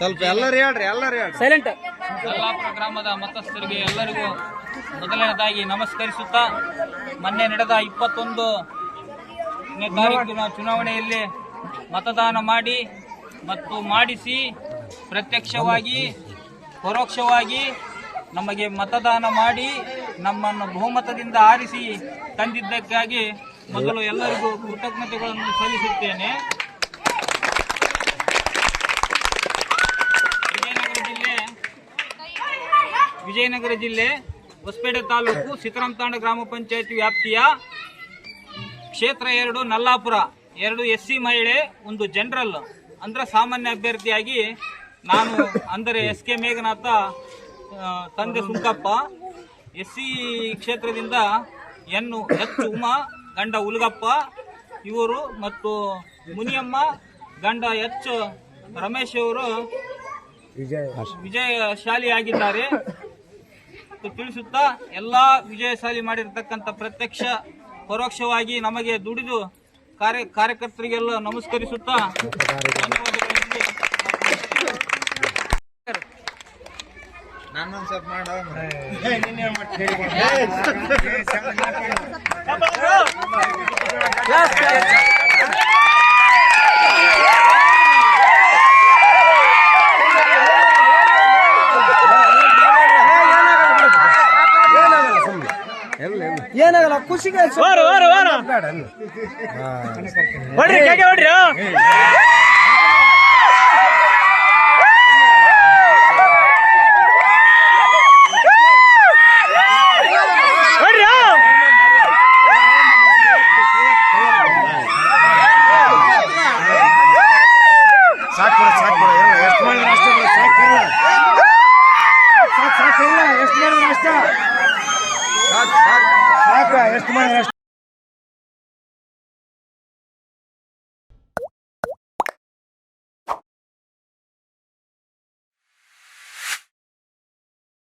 ಸ್ವಲ್ಪ ಎಲ್ಲರೂ ಹೇಳ್ರಿ ಎಲ್ಲರೂ ಹೇಳ್ರಿ. ಸೈಲೆಂಟ್ ಯಲ್ಲಾಪುರ ಗ್ರಾಮದ ಮತಸ್ಥರಿಗೆ ಎಲ್ಲರಿಗೂ ಮೊದಲನೇದಾಗಿ ನಮಸ್ಕರಿಸುತ್ತಾ ಮೊನ್ನೆ ನಡೆದ ಇಪ್ಪತ್ತೊಂದು ತಾರೀಕಿನ ಚುನಾವಣೆಯಲ್ಲಿ ಮತದಾನ ಮಾಡಿ ಮತ್ತು ಮಾಡಿಸಿ ಪ್ರತ್ಯಕ್ಷವಾಗಿ ಪರೋಕ್ಷವಾಗಿ ನಮಗೆ ಮತದಾನ ಮಾಡಿ ನಮ್ಮನ್ನು ಬಹುಮತದಿಂದ ಆರಿಸಿ ತಂದಿದ್ದಕ್ಕಾಗಿ ಮೊದಲು ಎಲ್ಲರಿಗೂ ಕೃತಜ್ಞತೆಗಳನ್ನು ಸಲ್ಲಿಸುತ್ತೇನೆ ವಿಜಯನಗರ ಜಿಲ್ಲೆ ವಿಜಯನಗರ ಜಿಲ್ಲೆ ಹೊಸಪೇಟೆ ತಾಲೂಕು ಸಿತರಾಮತಾಂಡ ಗ್ರಾಮ ಪಂಚಾಯತಿ ವ್ಯಾಪ್ತಿಯ ಕ್ಷೇತ್ರ ಎರಡು ನಲ್ಲಾಪುರ ಎರಡು ಎಸ್ ಸಿ ಮಹಿಳೆ ಒಂದು ಜನರಲ್. ಅಂದ್ರೆ ಸಾಮಾನ್ಯ ಅಭ್ಯರ್ಥಿಯಾಗಿ ನಾನು ಅಂದರೆ ಎಸ್ ಕೆ ಮೇಘನಾಥ ತಂದೆ ಸುಂಕಪ್ಪ ಎಸ್ ಸಿ ಕ್ಷೇತ್ರದಿಂದ ಎನ್ನು ಎಚ್ ಉಮಾ ಗಂಡ ಉಲ್ಗಪ್ಪ ಇವರು ಮತ್ತು ಮುನಿಯಮ್ಮ ಗಂಡ ಎಚ್ ರಮೇಶ್ ಅವರು ವಿಜಯಶಾಲಿಯಾಗಿದ್ದಾರೆ. ಮತ್ತು ತಿಳಿಸುತ್ತಾ ಎಲ್ಲ ವಿಜಯಶಾಲಿ ಮಾಡಿರತಕ್ಕಂಥ ಪ್ರತ್ಯಕ್ಷ ಪರೋಕ್ಷವಾಗಿ ನಮಗೆ ದುಡಿದು ಕಾರ್ಯ ಕಾರ್ಯಕರ್ತರಿಗೆಲ್ಲ ನಮಸ್ಕರಿಸುತ್ತಾ ಧನ್ಯವಾದಗಳೊಂದಿಗೆ ಏನಾಗಲ್ಲ ಖುಷಿಗೆ ಹೊಡ್ರಿ ಕೇಕೆ ಹೊಡ್ರಿ ಹೊಡ್ರಿ ಸಾಕ್ ಬಿಡ ಸಾಕ್ Mas como